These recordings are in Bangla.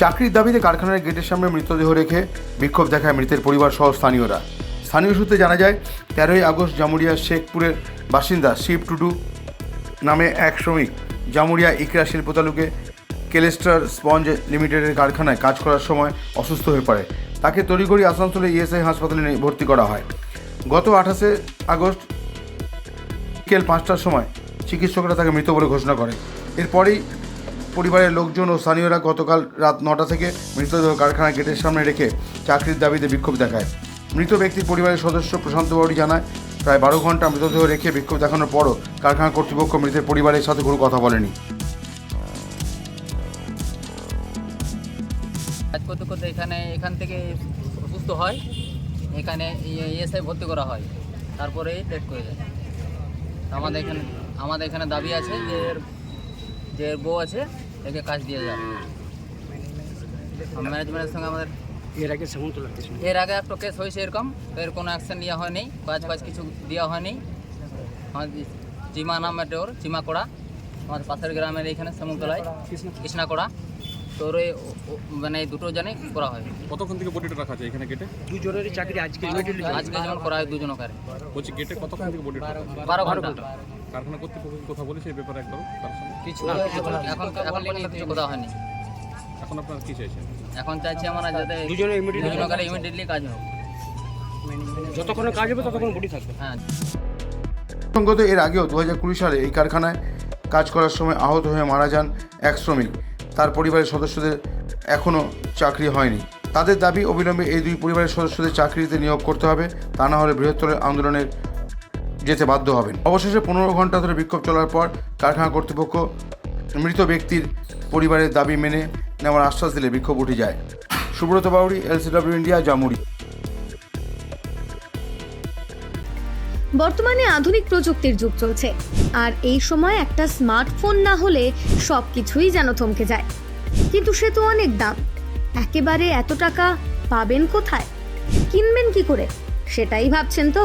চাকরির দাবিতে কারখানার গেটের সামনে মৃতদেহ রেখে বিক্ষোভ দেখায় মৃতের পরিবার সহ স্থানীয়রা। স্থানীয় সূত্রে জানা যায়, তেরোই আগস্ট জামুরিয়া শেখপুরের বাসিন্দা শিব টুডু নামে এক শ্রমিক জামুরিয়া ইকরা শিল্প তালুকে কেলেস্টার স্পঞ্জ লিমিটেডের কারখানায় কাজ করার সময় অসুস্থ হয়ে পড়ে। তাকে তড়িঘড়ি আসানসোলে ইএসআই হাসপাতালে ভর্তি করা হয়। গত আঠাশে আগস্ট বিকেল পাঁচটার সময় চিকিৎসকরা তাকে মৃত বলে ঘোষণা করে এরপরেই পরিবারের লোকজন ও স্থানীয়রা গতকাল রাত নটা থেকে মৃতদেহ কারখানার গেটের সামনে রেখে চাকরির দাবিতে বিক্ষোভ দেখায়। মৃত ব্যক্তির পরিবারের সদস্য প্রশান্ত বাউরি জানায়, প্রায় বারো ঘণ্টা মৃতদেহ রেখে বিক্ষোভ দেখানোর পরও কারখানা কর্তৃপক্ষ মৃতের পরিবারের সাথে কোনো কথা বলেনি। করতে করতে এখানে, এখান থেকে অসুস্থ হয়, এখানে ইএসআই ভর্তি করা হয়, তারপরে করে যায় আমাদের এখানে আমাদের এখানে দাবি আছে যে যে বউ আছে একে কাজ দিয়ে যায় ম্যানেজমেন্টের সঙ্গে আমাদের এর আগে সামন্তলা এর আগে একটা কেস হয়েছে এরকম এর কোনো অ্যাকশন নেওয়া হয়নি কাজ ফাজ কিছু দেওয়া হয়নি। আমাদের চিমা নাম এটা ওর চিমাকোড়া আমাদের পাশের গ্রামের এইখানে শ্যামলতলায় কৃষ্ণাকোড়া। তোর ওই মানে এই দুটো জানে করা হয়। কতক্ষণ থেকে বডিটা রাখা আছে এখানে গেটে দুজনেরই চাকরি আজকে আজকে যেমন করা হয় দুজন কারে বলছি গেটে কতক্ষণ থেকে বডিটা বারো ঘণ্টা। কারখানা কর্তৃপক্ষ কথা বলেছে এই ব্যাপারে একবার তার সঙ্গে। কিছু এখন এখন পর্যন্ত কিছু কথা হয়নি। এখন আপনারা কি চাইছেন? এখন চাইছি আমরা যাতে দুজনে immediately দুজন কারে ইমিডিয়েটলি কাজ হোক। যতক্ষণ কাজ হবে ততক্ষণ বডি থাকবে। হ্যাঁ। প্রসঙ্গত এর আগেও দু হাজার কুড়ি সালে এই কারখানায় কাজ করার সময় আহত হয়ে মারা যান এক শ্রমিক। তার পরিবারের সদস্যদের এখনও চাকরি হয়নি। তাদের দাবি অবিলম্বে এই দুই পরিবারের সদস্যদের চাকরিতে নিয়োগ করতে হবে। তা না হলে বৃহত্তর আন্দোলনের যেতে বাধ্য হবেন। অবশেষে পনেরো ঘণ্টা ধরে বিক্ষোভ চলার পর কারখানা কর্তৃপক্ষ মৃত ব্যক্তির পরিবারের দাবি মেনে নেওয়ার আশ্বাস দিলে বিক্ষোভ উঠে যায়। সুব্রত বাউরি এলসিডব্লিউ ইন্ডিয়া জামুরি বর্তমানে আধুনিক প্রযুক্তির যুগ চলছে। আর এই সময় একটা স্মার্টফোন না হলে সব কিছুই যেন থমকে যায়। কিন্তু সে তো অনেক দাম। একেবারে এত টাকা পাবেন কোথায়? কিনবেন কি করে? সেটাই ভাবছেন তো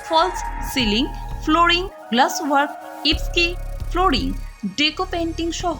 false ceiling flooring glass work ইপস্কি flooring deco painting সহ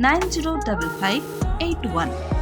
905581.